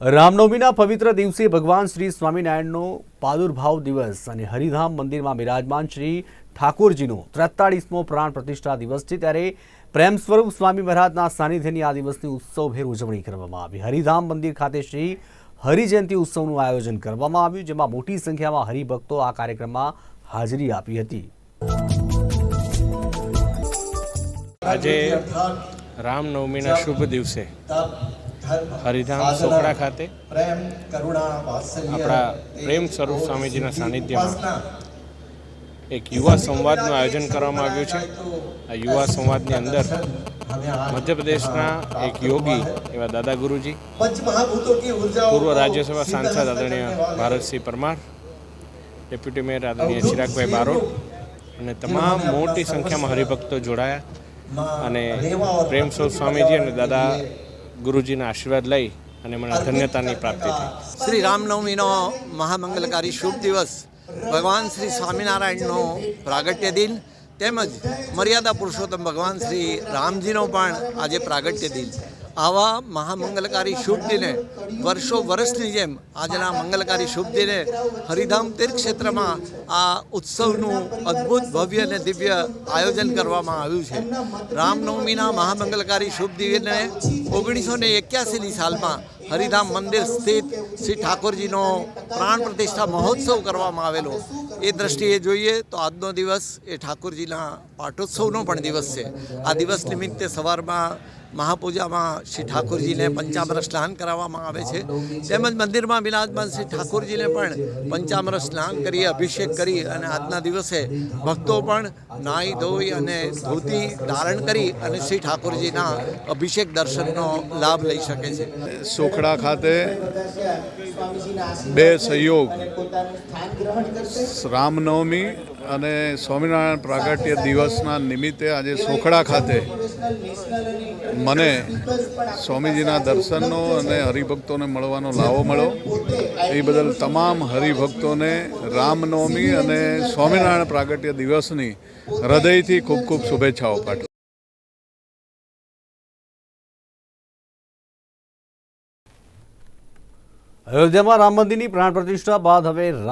રામનવમીના પવિત્ર દિવસે ભગવાન શ્રી સ્વામિનારાયણનો પાદુર્ભાવ દિવસ અને હરિધામ મંદિરમાં બિરાજમાન શ્રી ઠાકોરજીનો ત્રેતાળીસમો પ્રાણ પ્રતિષ્ઠા દિવસ છે ત્યારે પ્રેમ સ્વરૂપ સ્વામી મહારાજના સાનિધ્યની આ દિવસની ઉત્સવભેર ઉજવણી કરવામાં આવી. હરિધામ મંદિર ખાતે શ્રી હરિજયંતિ ઉત્સવનું આયોજન કરવામાં આવ્યું, જેમાં મોટી સંખ્યામાં હરિભક્તો આ કાર્યક્રમમાં હાજરી આપી હતી. આજે રામનવમીના શુભ દિવસે હરિધામ સોપડા ખાતે આપણા પ્રેમ સ્વરૂપ સ્વામીજીના સાનિધ્યમાં એક યુવા સંવાદનું આયોજન કરવામાં આવ્યું છે. આ યુવા સંવાદની અંદર મધ્યપ્રદેશના એક યોગી એવા દાદા ગુરુજી પૂર્વ રાજ્યસભા સાંસદ આદરણીય ભારતસિંહ પરમાર ડેપ્યુટી મેયર આદરણીય ચિરાગભાઈ બારોટ અને તમામ મોટી સંખ્યામાં હરિભક્તો જોડાયા અને પ્રેમ સ્વરૂપ સ્વામીજી અને દાદા ગુરુજીના આશીર્વાદ લઈ અને મને ધન્યતાની પ્રાપ્તિ થઈ. શ્રી રામનવમીનો મહામંગલકારી શુભ દિવસ. ભગવાન શ્રી સ્વામિનારાયણનો પ્રાગટ્ય દિન તેમજ મર્યાદા પુરુષોત્તમ ભગવાન શ્રી રામજીનો પણ આજે પ્રાગટ્ય દિન. આવા મહામંગલકારી શુભ દિને, વર્ષો વર્ષની જેમ આજના મંગલકારી શુભ દિને હરિધામ તીર્થ ક્ષેત્રમાં આ ઉત્સવનું અદ્ભુત ભવ્ય અને દિવ્ય આયોજન કરવામાં આવ્યું છે. રામનવમીના મહામંગલકારી શુભ દિને ઓગણીસો ને એક્યાસીની સાલમાં હરિધામ મંદિર સ્થિત શ્રી ઠાકોરજીનો પ્રાણ પ્રતિષ્ઠા મહોત્સવ કરવામાં આવેલો. એ દ્રષ્ટિએ જોઈએ તો આજનો દિવસ એ ઠાકોરજીના પાટોત્સવનો પણ દિવસ છે. આ દિવસ નિમિત્તે સવારમાં મહાપૂજામાં શ્રી ઠાકોરજીને પંચામૃત સ્નાન કરાવવામાં આવે છે. તેમજ મંદિરમાં બિરાજમાન શ્રી ઠાકોરજીને પણ પંચામૃત સ્નાન કરી, અભિષેક કરી અને આજના દિવસે ભક્તો પણ નાહી ધોઈ અને ધોતી ધારણ કરી અને શ્રી ઠાકોરજીના અભિષેક દર્શનનો લાભ લઈ શકે છે. સોખડા ખાતે બે સહયોગ, રામનવમી અને સ્વામિનારાયણ પ્રાગટ્ય દિવસના નિમિત્તે આજે સોખડા ખાતે મને સ્વામીજીના દર્શનનો અને હરિભક્તોને મળવાનો લાવો મળ્યો. એ બદલ તમામ હરિભક્તોને રામનવમી અને સ્વામિનારાયણ પ્રાગટ્ય દિવસની હૃદયથી ખૂબ ખૂબ શુભેચ્છાઓ પાઠવું. અયોધ્યામાં રામ મંદિરની પ્રાણ પ્રતિષ્ઠા બાદ હવે